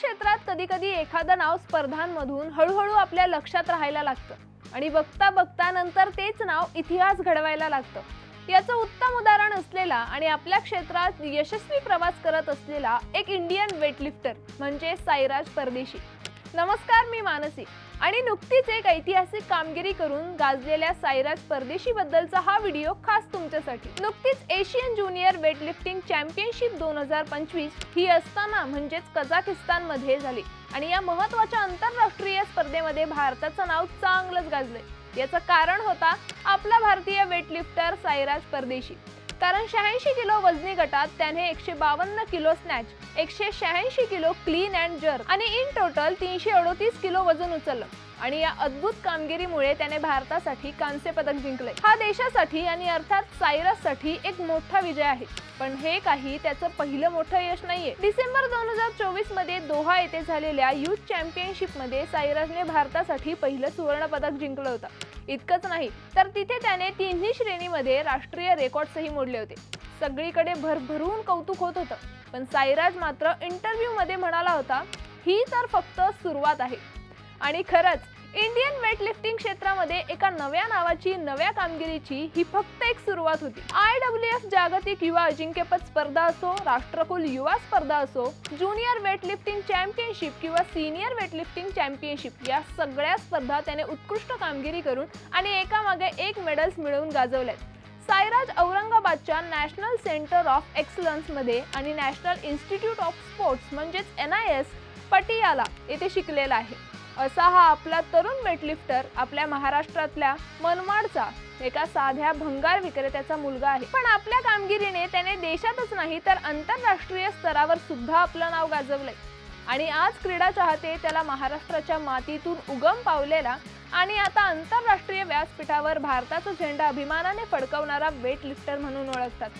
क्षेत्रात कधी कधी एखादं नाव स्पर्धांमधून हळूहळू आपल्या लक्षात राहायला लागतं. आणि बघता बघता नंतर तेच नाव इतिहास घडवायला लागतं. याचं उत्तम उदाहरण असलेला आणि आपल्या क्षेत्रात यशस्वी प्रवास करत असलेला एक इंडियन वेटलिफ्टर म्हणजे साईराज परदेशी. नमस्कार मी मानसी. आणि नुकतीच एक ऐतिहासिक कामगिरी करून गाजलेल्या साईराज परदेशी बद्दलचा हा व्हिडिओ खास तुमच्यासाठी. नुकतीच एशियन ज्युनियर वेटलिफ्टिंग चॅम्पियनशिप दोन हजार पंचवीस ही असताना म्हणजेच कझाकिस्तानमध्ये झाली. आणि या महत्त्वाच्या आंतरराष्ट्रीय स्पर्धेमध्ये भारताचं नाव चांगलंच गाजलंय. याचं कारण होता आपला भारतीय वेटलिफ्टर साईराज परदेशी. कारण शहाऐंशी किलो वजनी गटात त्याने एकशे बावन्न किलो स्नॅच एकशे शहाऐंशी किलो क्लीन अँड जर्क आणि इन टोटल तीनशे अडोतीस किलो वजन उचललं. आणि या अद्भुत कामगिरीमुळे त्याने भारतासाठी कांस्य पदक जिंकले हा देशासाठी आणि अर्थात सायरससाठी एक मोठा विजय आहे. पण हे काही त्याचं पहिलं मोठं यश नाहीये. डिसेंबर दोन हजार चोवीसमध्ये दोहा येथे झालेल्या युथ चॅम्पियनशिपमध्ये सायराजने भारतासाठी पहिलं सुवर्ण पदक जिंकलं होतं. इतकंच नाही तर तिथे त्याने तिन्ही श्रेणीमध्ये राष्ट्रीय रेकॉर्डसही मोडले होते. सगळीकडे भरभरून कौतुक होत होतं. पण साईराज मात्र इंटरव्ह्यूमध्ये म्हणाला होता ही तर फक्त सुरुवात आहे. आणि खरंच इंडियन वेटलिफ्टिंग क्षेत्रामध्ये एका नव्या नावाची नव्या कामगिरीची ही फक्त एक सुरुवात होती. आय डब्ल्यू एफ जागतिक युवा अजिंक्यपद स्पर्धा असो राष्ट्रकुल युवा स्पर्धा असो ज्युनियर वेटलिफ्टिंग चॅम्पियनशिप किंवा सिनियर वेटलिफ्टिंग चॅम्पियनशिप या सगळ्या स्पर्धा त्याने उत्कृष्ट कामगिरी करून आणि एकामागे एक मेडल्स मिळवून गाजवल्यात. सायराज औरंगाबादच्या नॅशनल सेंटर ऑफ एक्सलन्समध्ये आणि नॅशनल इन्स्टिट्यूट ऑफ स्पोर्ट्स म्हणजेच एन आय एस पटियाला येथे शिकलेला आहे. असा हा आपला तरुण वेटलिफ्टर आपल्या महाराष्ट्रातल्या मनमाडचा एका साध्या भंगार विक्रेत्याचा मुलगा आहे. पण आपल्या कामगिरीने त्याने देशातच नाही तर आंतरराष्ट्रीय स्तरावर सुद्धा आपलं नाव गाजवलंय. आणि आज क्रीडा चाहते त्याला महाराष्ट्राच्या मातीतून उगम पावलेला आणि आता आंतरराष्ट्रीय व्यासपीठावर भारताचा झेंडा अभिमानाने फडकवणारा वेटलिफ्टर म्हणून ओळखतात.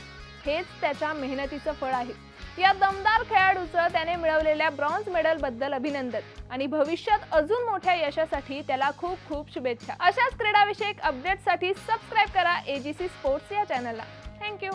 हेच त्याच्या मेहनतीचं फळ आहे. या दमदार खेळाडूचं त्याने मिळवलेल्या ब्रॉन्झ मेडलबद्दल अभिनंदन. आणि भविष्यात अजून मोठ्या यशासाठी त्याला खूप खूप शुभेच्छा. अशाच क्रीडाविषयक अपडेटसाठी सबस्क्राईब करा एजीसी स्पोर्ट्स या चॅनलला थँक्यू